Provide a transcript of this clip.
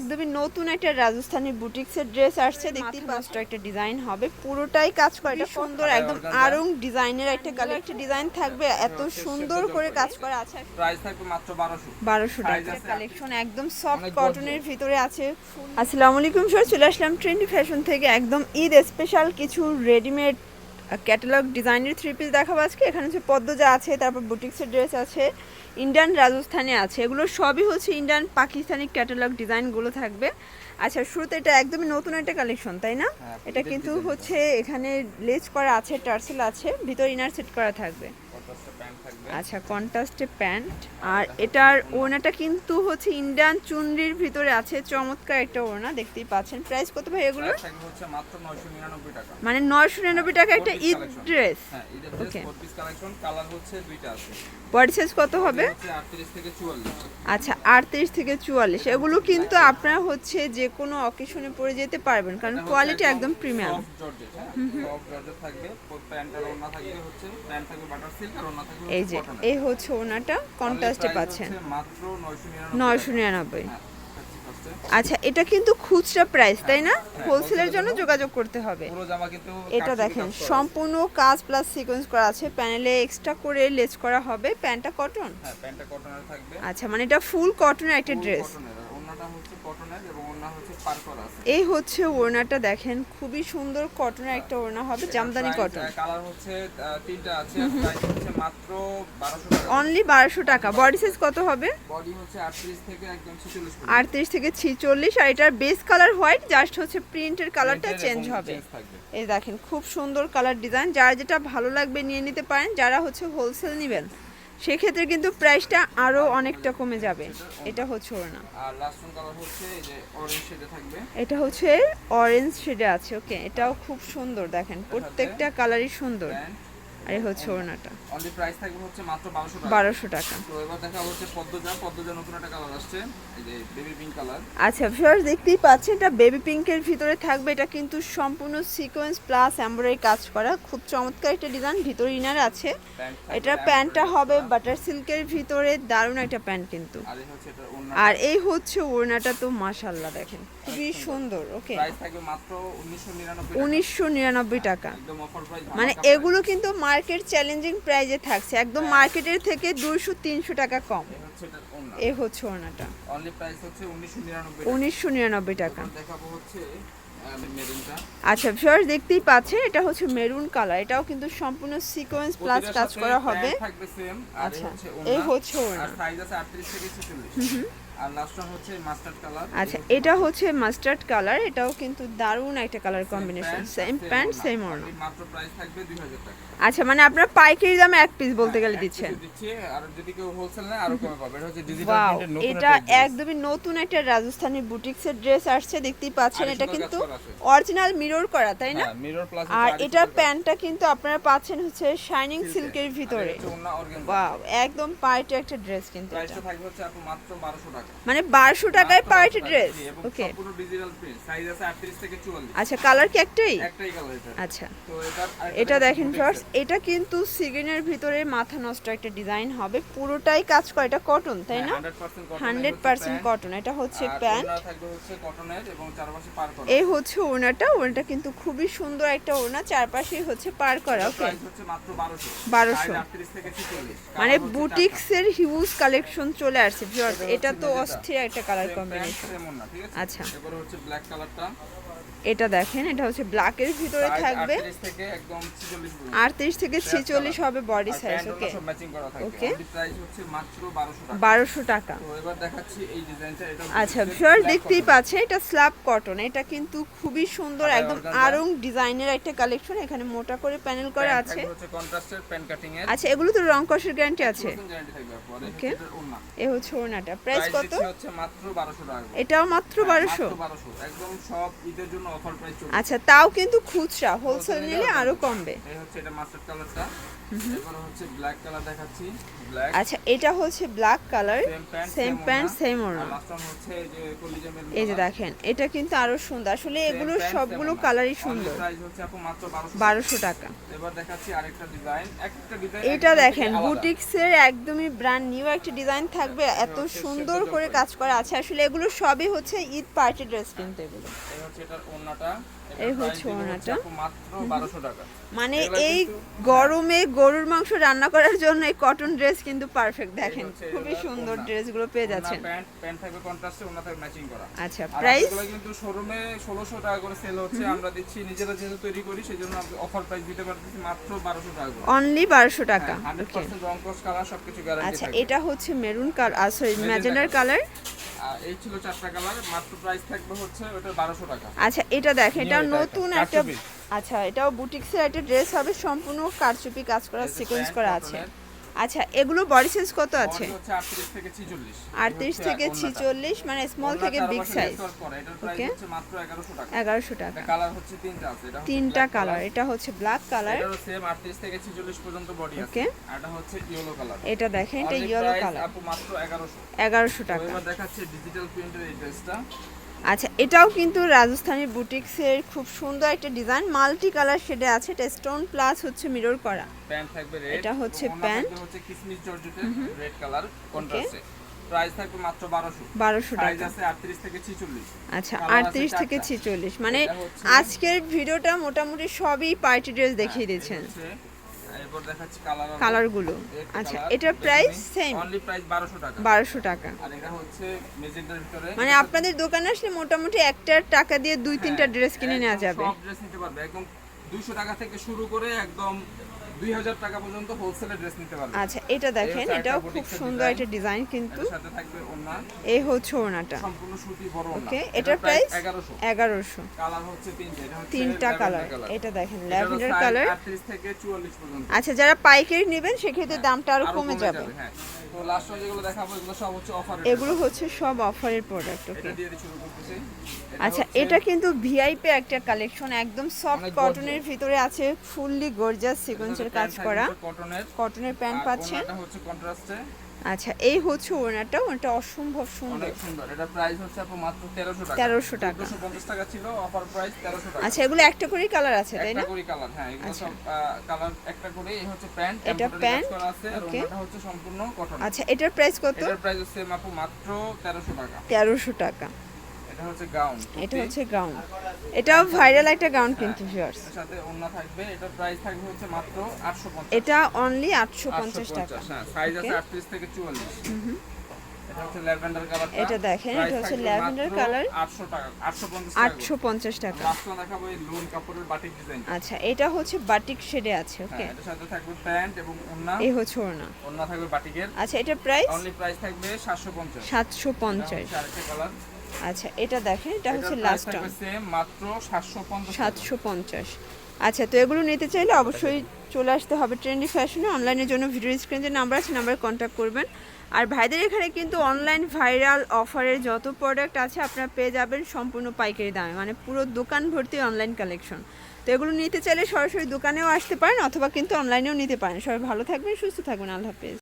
একদমই নতুন একটা রাজস্থানি বুটিক্সের ড্রেস আসছে দেখতে পাচ্ছ একটা ডিজাইন হবে। পুরোটাই কাজ করা এটা সুন্দর একদম আরং ডিজাইনের একটা কালার একটা ডিজাইন থাকবে এত সুন্দর করে কাজ করা আছে। প্রাইস থাকবে মাত্র বারোশো। বারোশো Size টাকা আছে। কালেকশন একদম সফট কটনের ভিতরে আছে। আসসালামু আলাইকুম স্যার চলে আসলাম ট্রেন্ডি ফ্যাশন থেকে। একদম ঈদ স্পেশাল কিছু রেডিমেড ক্যাটালগ ডিজাইনের থ্রি পিস দেখাবো আজকে। এখানে হচ্ছে পদ্মজা আছে তারপর বুটিক্সের ড্রেস আছে ইন্ডিয়ান রাজস্থানে আছে। এগুলো সবই হচ্ছে ইন্ডিয়ান পাকিস্তানি ক্যাটালগ ডিজাইনগুলো থাকবে। আচ্ছা শুরুতে এটা একদমই নতুন একটা কালেকশন তাই না? হ্যাঁ, এটা কিন্তু হচ্ছে এখানে লেজ করা আছে টার্সেল আছে ভিতর ইনার সেট করা থাকবে। আচ্ছা কন্ট্রাস্টে প্যান্ট আর এটার ওড়নাটা কিন্তু হচ্ছে ইন্ডিয়ান চুনরির ভিতরে আছে চমৎকার একটা ওড়না দেখতেই পাচ্ছেন। প্রাইস কত ভাই টাকা। মানে নয়শো নিরানব্বই টাকা একটা ঈদ ড্রেস হ্যাঁ ঈদের dress Okay. Four piece collection colour হচ্ছে দুইটা আছে। বডি সাইজ কত হবে? হচ্ছে আটত্রিশ থেকে চুয়াল্লিশ। আচ্ছা আটত্রিশ থেকে চুয়াল্লিশ। এগুলো কিন্তু আপনারা হচ্ছে যে কোনো অকেশনে পরে যেতে পারবেন কারণ কোয়ালিটি একদম প্রিমিয়াম থাকবে। থাকবে হচ্ছে প্যান্ট থাকবে বাটার সিল্ক এই যে এই হচ্ছে ওনাটা কন্ট্রাস্টে পাচ্ছেন। নয়শো নিরানব্বই। হ্যাঁ। আচ্ছা এটা কিন্তু খুচরা প্রাইস তাই না? হোলসেলের জন্য যোগাযোগ করতে হবে। এটা দেখেন। সম্পূর্ণ কাজ প্লাস সিকোয়েন্স করা আছে। প্যানেলে এক্সট্রা করে লেস করা হবে। প্যান্টটা কটন হ্যাঁ আচ্ছা মানে এটা ফুল কটনের একটা ড্রেস কটনের আর ওড়নাটা হচ্ছে কটনের এবং ওড়না হচ্ছে পার করা আছে। এই হচ্ছে ওড়নাটা দেখেন খুবই সুন্দর কটনের একটা ওড়না হবে জামদানি কটন কালার হচ্ছে তিনটা আছে প্রাইস হচ্ছে মাত্র 1200 টাকা। অনলি বারোশো টাকা। বডি সাইজ কত হবে? বডি হচ্ছে 38 থেকে একদম 46 পর্যন্ত। আটত্রিশ থেকে ছিচল্লিশ আর এটার বেস কালার হোয়াইট জাস্ট হচ্ছে প্রিন্টের কালারটা চেঞ্জ হবে। এই দেখেন খুব সুন্দর কালার ডিজাইন যার যেটা ভালো লাগবে নিয়ে নিতে পারেন যারা হচ্ছে হোলসেল নেবেন সেক্ষেত্রে কিন্তু প্রাইসটা আরও অনেকটা কমে যাবে। এটা হচ্ছে ওর না লাস্ট কালার হচ্ছে এই যে অরেঞ্জ শেডে থাকবে। এটা হচ্ছে অরেঞ্জ শেডে আছে ওকে এটাও খুব সুন্দর দেখেন। প্রত্যেকটা কালারই সুন্দর। আর এই হচ্ছে ওড়নাটা। অনলি প্রাইস থাকবে হচ্ছে মাত্র 1200 টাকা। বারোশো টাকা। তো এবার দেখা হচ্ছে পদ্মজা। পদ্মজা নতুন একটা কালার আসছে। এই যে বেবি পিঙ্ক কালার আচ্ছা ভিউয়ার্স দেখতেই পাচ্ছেন এটা বেবি পিঙ্কের ভিতরে থাকবে। এটা কিন্তু সম্পূর্ণ সিকোয়েন্স প্লাস এমব্রয়ডারি কাজ করা। খুব চমৎকার একটা ডিজাইন ভিতরে ইনার আছে। এটার প্যান্টটা হবে বাটার সিল্কের ভিতরে। দারুণ একটা প্যান্ট কিন্তু। আর এই হচ্ছে এটা ওড়নাটা। তো মাশাল্লাহ দেখেন। খুবই সুন্দর। ওকে প্রাইস থাকবে মাত্র 1999 টাকা। মানে এগুলো কিন্তু মার্কেট চ্যালেঞ্জিং প্রাইজে থাকছে। একদম মার্কেটের থেকে দুশো তিনশো টাকা কম। এ হচ্ছে এটা ওড়না। এই হচ্ছে ওড়নাটা। অনলি প্রাইস হচ্ছে 1999 টাকা। উনিশশো নিরানব্বই টাকা। আচ্ছা ভিউয়ার্স দেখতেই পাচ্ছেন এটা হচ্ছে মেরুন কালার। এটাও কিন্তু সম্পূর্ণ সিকোয়েন্স প্লাস কাজ করা হবে। আচ্ছা, এই হচ্ছে। আর সাইজ আছে 38 থেকে 46 আর লাস্ট ওয়ান হচ্ছে মাস্টার্ড কালার আচ্ছা এটা হচ্ছে মাস্টার্ড কালার এটাও কিন্তু দারুণ একটা colour combination same pant same ওড়না। মাত্র প্রাইস থাকবে 2000 টাকা। আচ্ছা মানে আপনারা পাইকারি দামে এক পিস বলতে গেলে দিচ্ছেন। আর যদি কেউ হোলসেল নেয় আরও কমে পাবে। এটা হচ্ছে ডিজিটাল নতুন এটা একদমই নতুন একটা রাজস্থানি বুটিক্সের ড্রেস আসছে দেখতেই পাচ্ছেন। এটা কিন্তু। অরিজিনাল মিরর করা তাই না? হ্যাঁ মিরর প্লাস আর এটার প্যান্টটা কিন্তু আপনারা পাচ্ছেন হচ্ছে শাইনিং সিল্কের ভিতরে। ওয়াও একদম পার্টি একটা ড্রেস কিন্তু এটা। প্রাইসটা থাকবে হচ্ছে মাত্র 1200 টাকা। মানে বারোশো টাকায় পার্টি ড্রেস ওকে সম্পূর্ণ ডিজিটাল প্রিন্ট সাইজ আছে 38 থেকে 44 আচ্ছা কালার কি একটাই? একটাই কালার এটা। আচ্ছা। তো এটা দেখো দেখেন set। এটা কিন্তু সিগ্রিনের ভিতরে মাথা নষ্ট একটা ডিজাইন হবে। পুরোটাই কাজ করে এটা কটন তাই না? হ্যাঁ, 100% হান্ড্রেড হচ্ছে পার্সেন্ট কটন এটা হচ্ছে প্যান্ট ওড়না হচ্ছে কটনের এবং চারপাশে পার করা। এই হচ্ছে ওড়নাটা ওড়নাটা কিন্তু খুবই সুন্দর একটা ওনা চারপাশে হচ্ছে পার করা ওকে প্রাইস হচ্ছে মাত্র 1200 1200 থেকে 46 মানে বুটিক্সের হিউজ কালেকশন চলে আসছে ভিউয়ার্স এটা তো অস্থির একটা কালার কম্বিনেশন? আচ্ছা। এবারে হচ্ছে ব্ল্যাক কালারটা এটা দেখেন এটা হচ্ছে ব্ল্যাকের ভিতরে থাকবে। 38 থেকে একদম 46 পর্যন্ত। আটত্রিশ থেকে ছেচল্লিশ হবে বডি সাইজ ওকে ওড়না সব ম্যাচিং করা থাকবে Okay. Only price হচ্ছে মাত্র 1200 টাকা। বারোশো টাকা। আচ্ছা ভিউয়ার দেখতেই পাচ্ছে এটা স্ল্যাব কটন এটা কিন্তু খুবই সুন্দর একদম আরং ডিজাইনের একটা কালেকশন এখানে মোটা করে প্যানেল করা আছে। আচ্ছা এগুলো তো রং কষের গ্যারান্টি আছে। ওড়না। এ হচ্ছে ওড়নাটা। প্রাইস কত? দিচ্ছি হচ্ছে মাত্র 1200 টাকা। করে। এটাও মাত্র হ্যাঁ, বারোশো। একদম সব ঈদের জন্য অফার প্রাইস আচ্ছা তাও কিন্তু খুচরা হোলসেল নিলে আরও কমবে। এই হচ্ছে এটা মাস্টার কালারটা এরপর হচ্ছে ব্ল্যাক কালার দেখাচ্ছি। ব্ল্যাক আচ্ছা এটা হচ্ছে black colour same pant same ওড়না। হচ্ছে এই যে এই যে দেখেন এটা কিন্তু আরও সুন্দর। আসলে এগুলো সবগুলো কালারই সুন্দর। প্রাইস হচ্ছে আপু মাত্র 1200 বারোশো টাকা। এবার দেখাচ্ছি আরেকটা ডিজাইন একটা ডিজাইন এটা দেখেন বুটিক্সের একদমই ব্র্যান্ড নিউ একটা ডিজাইন থাকবে। এত সুন্দর করে কাজ করা আছে। আসলে এগুলো সবই হচ্ছে ঈদ পার্টি ড্রেস কিন্তু এগুলো। এই হচ্ছে এটার ওড়নাটা। এই হচ্ছে ওড়নাটা। মাত্র বারোশো টাকা। মানে এই গরমে গরুর মাংস রান্না করার জন্য এই কটন ড্রেস কিন্তু পারফেক্ট দেখেন। খুবই সুন্দর। ড্রেসগুলো পেয়ে যাচ্ছেন। প্যান্ট প্যান্ট থাকবে কন্ট্রাস্টে ওড়না থাকবে ম্যাচিং করা। আচ্ছা প্রাইস এগুলো কিন্তু শোরুমে ষোলোশো টাকা করে সেল হচ্ছে আমরা দিচ্ছি নিজেরা যেহেতু তৈরি করি সেই জন্য অফার প্রাইস দিতে পারতেছি মাত্র বারোশো টাকা করে। অনলি বারোশো টাকা হান্ড্রেড ওকে রং কস কালার সবকিছু গ্যারান্টি আচ্ছা এটা হচ্ছে মেরুন কালার সরি ম্যাজেন্ডার কালার এই ছিল চারটা কালার মাত্র প্রাইস থাকবে হচ্ছে ওটা বারোশো টাকা। আচ্ছা এটা দেখেন এটা নতুন একটা। আচ্ছা এটাও বুটিক্সের একটা ড্রেস হবে সম্পূর্ণ কারচুপি কাজ করা সিকোয়েন্স করা আছে। আচ্ছা এগুলো বডি সাইজ কত আছে? 38 থেকে 46 আটত্রিশ থেকে ছিচল্লিশ মানে স্মল থেকে বিগ সাইজ. হচ্ছে মাত্র 1100 টাকা। এগারোশো টাকা। কালার হচ্ছে তিনটা আছে এটা তিনটা কালার এটা হচ্ছে ব্ল্যাক কালার সেম 38 থেকে 46 পর্যন্ত বডি আছে। Okay. এটা হচ্ছে ইয়েলো কালার এটা দেখেন এটা ইয়েলো কালার আপু মাত্র 1100 এগারোশো তো টাকা। এবার দেখাচ্ছে ডিজিটাল প্রিন্টের এই ড্রেসটা আচ্ছা এটাও কিন্তু রাজস্থানী বুটিক্সের খুব সুন্দর একটা ডিজাইন। মাল্টি কালার শেডে আছে এটা স্টোন প্লাস হচ্ছে মিরর করা। প্যান্ট থাকবে রেড এটা হচ্ছে প্যান্ট। হচ্ছে কিসমিস জর্জেটের রেড কালার কন্ট্রাস্টে। প্রাইস থাকবে মাত্র 1200 বারোশো সাইজ টাকা আছে 38 থেকে 46 আচ্ছা Colour আছে আটত্রিশ থেকে চারটা। ছিচল্লিশ। মানে আজকের ভিডিওটা মোটামুটি সবই পার্টি ড্রেস দেখিয়ে দিয়েছেন। এরপর দেখাচ্ছি কালার কালারগুলো আচ্ছা এটার প্রাইস সেম অনলি প্রাইস 1200 টাকা। বারোশো টাকা। আর এটা হচ্ছে মেজেন্টার ভিতরে। মানে আপনাদের দোকানে আসলে মোটামুটি একটার টাকা দিয়ে দুই তিনটা ড্রেস কিনে নেওয়া যাবে। সব ড্রেস নিতে পারবে। একদম 200 টাকা থেকে শুরু করে একদম 2000 টাকা পর্যন্ত হোলসেলে ড্রেস নিতে পারবে। আচ্ছা এটা দেখেন এটাও খুব সুন্দর। একটা ডিজাইন কিন্তু সাথে থাকবে ওন্না এই হচ্ছে ওনাটা সম্পূর্ণ সুতি বড় ওকে এটার প্রাইস 1100 এগারোশো। কালার হচ্ছে তিনটা এটা হচ্ছে তিনটা কালার। এটা দেখেন ল্যাভেন্ডার কালার 38 থেকে 44 পর্যন্ত। আচ্ছা যারা পাইকারি নেবেন সেক্ষেত্রে দামটা আরও কমে যাবে হ্যাঁ। তো লাস্ট যেগুলো দেখাবো এগুলো সব হচ্ছে অফারের এগুলো হচ্ছে সব অফারের প্রোডাক্ট ওকে এটা দিয়ে শুরু করতেছি। আচ্ছা এটা কিন্তু ভিআইপি একটা কালেকশন একদম সফট কটনের ভিতরে আছে ফুললি গর্জাস সিকোয়েন্সের কাজ করা। কটনের কটনের প্যান্ট পাচ্ছেন। এটা হচ্ছে কন্ট্রাস্টে আচ্ছা এই হচ্ছে ওনাটা ওটা অসম্ভব সুন্দর। অনেক সুন্দর। এটা প্রাইস হচ্ছে আপু মাত্র 1300 টাকা। 1300 টাকা। 250 টাকা ছিল অফার প্রাইস 1300 টাকা। আচ্ছা এগুলো একটা করে কালার আছে তাই না? একটা করে কালার হ্যাঁ এগুলো আচ্ছা। সব কালার একটা করে এই হচ্ছে প্যান্ট এটা প্যান্ট করা আছে আর. ওটা হচ্ছে সম্পূর্ণ কটন আচ্ছা এটার প্রাইস কত? এটার প্রাইস হচ্ছে আপু মাত্র 1300 টাকা। 1300 টাকা। এটা হচ্ছে গাউন এটা হচ্ছে গাউন। এটাও ভাইরাল একটা গাউন কিন্তু ভিউয়ার্স সাথে ওন্না থাকবে এটার প্রাইস থাকবে হচ্ছে মাত্র 850 এটা অনলি আটশো পঞ্চাশ টাকা। হ্যাঁ সাইজ আছে 38 থেকে 44 এটা ল্যাভেন্ডার কালার এটা দেখেন, এটা হচ্ছে। 800 টাকা 850 টাকা। আটশো পঞ্চাশ টাকা। লাস্ট দেখাবো এই লোন কাপড়ের বাটিক ডিজাইন আচ্ছা এটা হচ্ছে বাটিক শেডে আছে ওকে হ্যাঁ এটার সাথে থাকবে প্যান্ট এবং ওন্না এই হচ্ছে ওন্না থাকবে বাটিকের আচ্ছা এটার প্রাইস অনলি প্রাইস থাকবে 750 সাতশো পঞ্চাশ। আরেকটা কালার আচ্ছা এটা দেখেন এটা হচ্ছে লাস্ট টাইম মাত্র 750 সাতশো পঞ্চাশ। আচ্ছা তো এগুলো নিতে চাইলে অবশ্যই চলে আসতে হবে ট্রেন্ডি ফ্যাশনে অনলাইনের জন্য ভিডিও স্ক্রিনে যে নাম্বার আছে নাম্বারে কন্ট্যাক্ট করবেন। আর ভাইদের এখানে কিন্তু অনলাইন ভাইরাল অফারের যত প্রোডাক্ট আছে আপনারা পেয়ে যাবেন সম্পূর্ণ পাইকারি দামে। মানে পুরো দোকান ভর্তি অনলাইন কালেকশন তো এগুলো নিতে চাইলে সরাসরি দোকানেও আসতে পারেন অথবা কিন্তু অনলাইনেও নিতে পারেন। সবাই ভালো থাকবেন সুস্থ থাকবেন। আল্লাহ হাফেজ।